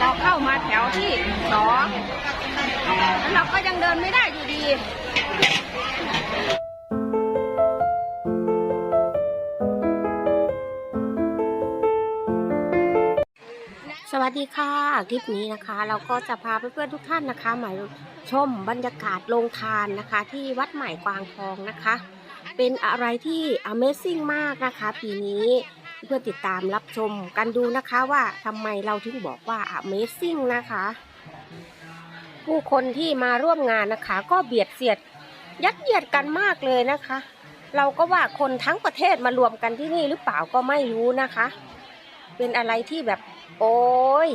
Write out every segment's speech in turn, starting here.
เราเข้ามาแถวที่สองแล้วเราก็ยังเดินไม่ได้อยู่ดีสวัสดีค่ะ คลิปนี้นะคะ เราก็จะพาเพื่อนๆทุกท่านนะคะมาชมบรรยากาศโรงทานนะคะ ที่วัดใหม่กวางทองนะคะ เป็นอะไรที่ Amazing มากนะคะ ปีนี้ เพื่อติดตามรับชมกันดูนะคะว่าทำไมเราถึงบอกว่า Amazing นะคะ ผู้คนที่มาร่วมงานนะคะ ก็เบียดเสียดยัดเยียดกันมากเลยนะคะ เราก็ว่าคนทั้งประเทศมารวมกันที่นี่หรือเปล่าก็ไม่รู้นะคะ เป็นอะไรที่แบบโอ้ย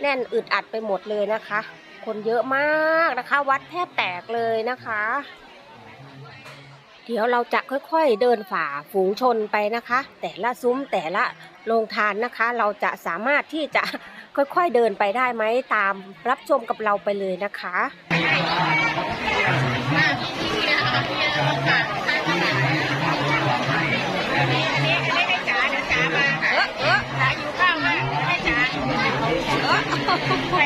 แน่นอึดอัดไปหมดเลยนะคะ คนเยอะมากนะคะ วัดแทบแตกเลยนะคะ เดี๋ยวเราจะค่อยๆเดินฝ่าฝูงชนไปนะคะ แต่ละซุ้มแต่ละโรงทานนะคะ เราจะสามารถที่จะค่อยๆเดินไปได้ไหมตามรับชมกับเราไปเลยนะคะเออเออขาอยู่ข้างมาให้จ๋าเออ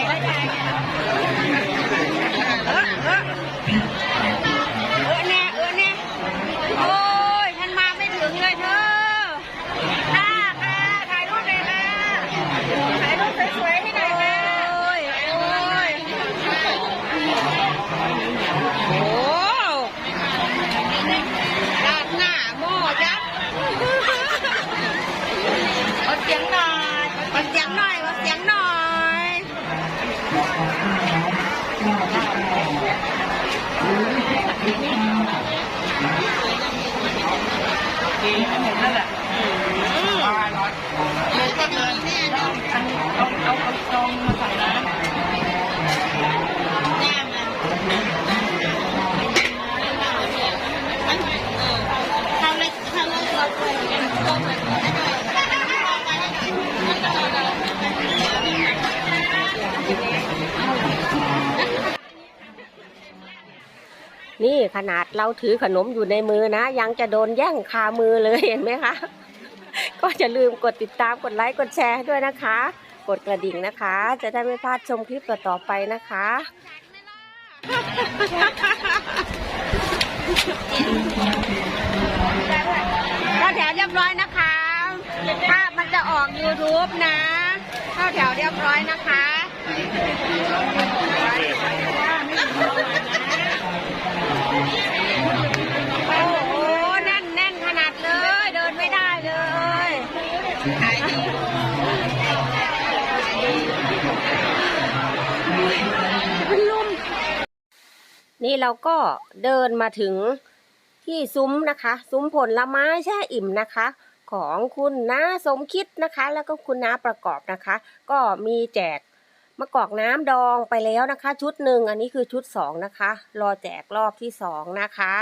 นี่ขนาดเราถือขนมอยู่ในมือนะ ยังจะโดนแย่งคามือเลยเห็นไหมคะ ก็จะลืมกดติดตามกดไลค์กดแชร์ด้วยนะคะ กดกระดิ่งนะคะ จะได้ไม่พลาดชมคลิปต่อไปนะคะเข้าแถวเรียบร้อยนะคะภาพมันจะออก YouTube นะเข้าแถวเรียบร้อยนะคะ นี่เราก็เดินมาถึงที่ซุ้มนะคะ ซุ้มผลไม้แช่อิ่มนะคะ ของคุณน้าสมคิดนะคะ แล้วก็คุณน้าประกอบนะคะ ก็มีแจกมะกอกน้ำดองไปแล้วนะคะ ชุดหนึ่งอันนี้คือชุดสองนะคะ รอแจกรอบที่สองนะคะ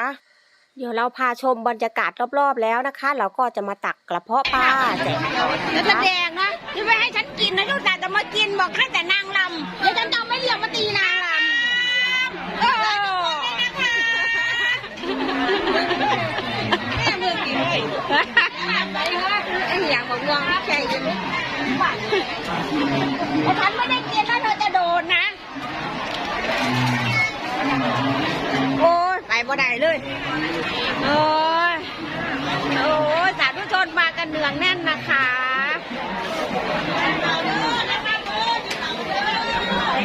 เดี๋ยวเราพาชมบรรยากาศรอบๆแล้วนะคะ เราก็จะมาตักกระเพาะปลาแจกต่อแล้วแดงนะที่ไม่ให้ฉันกินนะลูกแต่จะมากินบอกแค่แต่นางลำเดี๋ยวฉันจะเอาไม่เรียกมาตีนางลำ อ้แม่เมื่อกี้เลยไอ้อย่างบอกวงไม่ช่ยังฉันไม่ได้กินแล้วเธอจะโดนนะ โอ้ยไปบ่ได้เลย โอ้ย โอ้ยสาธุชนมากันเนืองแน่นนะคะ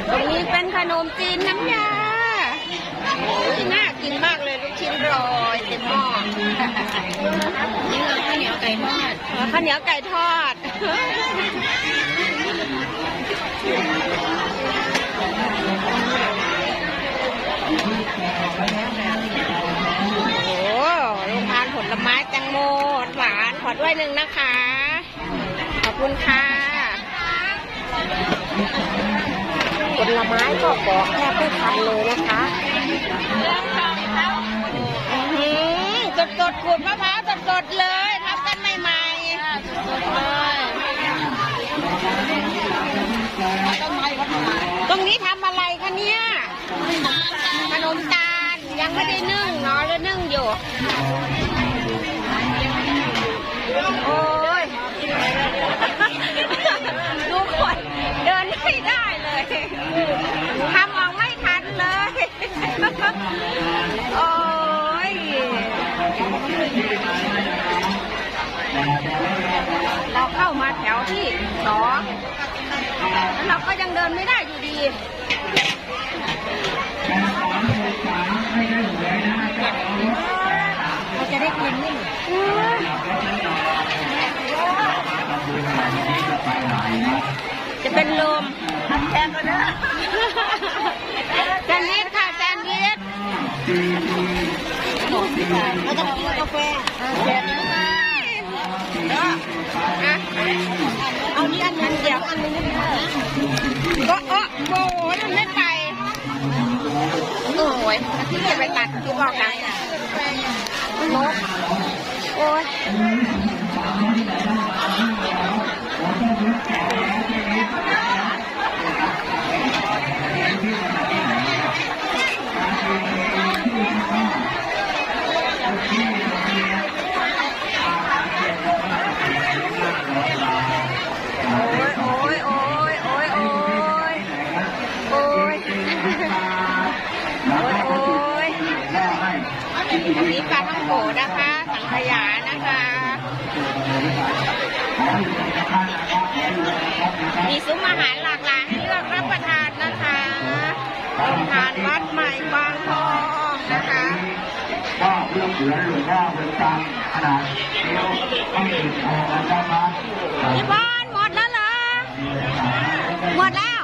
ตรงนี้เป็นขนมจีนน้ำยา กินมากเลยลูกชิ้นรอยเต็มหม้อนี่เราข้าวเหนียวไก่ทอดข้าวเหนียวไก่ทอดโอ้โรงทานผลไม้แตงโมหวานขอด้วยหนึ่งนะคะ ขอบคุณค่ะผลไม้ก็ปอกแทบไม่ทันเลยนะคะ ดสดขูดมะพร้าวสดสดเลยทำกันใหม่ๆสดเลยตรงนี้ทำอะไรคะเนี่ยขนมตาลยังไม่ได้นึ่งเนาะแล้วนึ่งอยู่ ที่สองแล้วเราก็ยังเดินไม่ได้อยู่ดีเราจะได้เงินนี่จะเป็นลมทำแทนก็ได้แซนวิชค่ะแซนวิชเราจะกินกาแฟแซนวิช เอานี่อันนึงเดี๋ยวอันนึงก็เออโอ้ยมันไม่ไป โอ้ยที่จะไปตัดที่บอกนะนกโอ้ย อันนี้ปลาท่องโกนะคะสังขยานะคะ มีซุ้มอาหารหลากหลายให้เลือกรับประทานนะคะโรงทานวัดใหม่บางทองนะคะก็เพื่อเหลือหรือว่าเป็นการขนาดเดียวไม่ถึงพอกันนะครับพี่บอลหมดแล้วเหรอ หมดแล้ว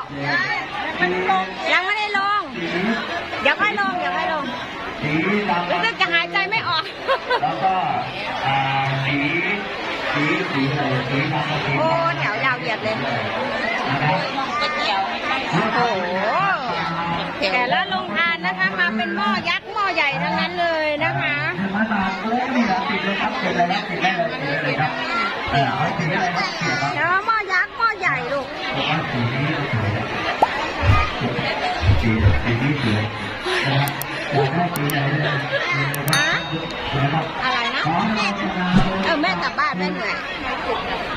ยังไม่ได้ลง เดี๋ยวค่อยลง เดี๋ยวค่อยลง โอ้ดำแถวยาวเหยียดเลยนะครับโอ้โหแต่ละโรงทานนะคะ มาเป็นหม้อยักษ์หม้อใหญ่ทั้งนั้นเลยนะคะมาตามโอ้นี่นะติดเลยครับติดเลยครับติดได้เลยติดได้เลยครับเออเอาสีอะไรครับสีครับแล้วหม้อยักษ์หม้อใหญ่ลูกผมว่าสีนี้สวยสีสีนี้สวยนะครับอยากได้สีไหน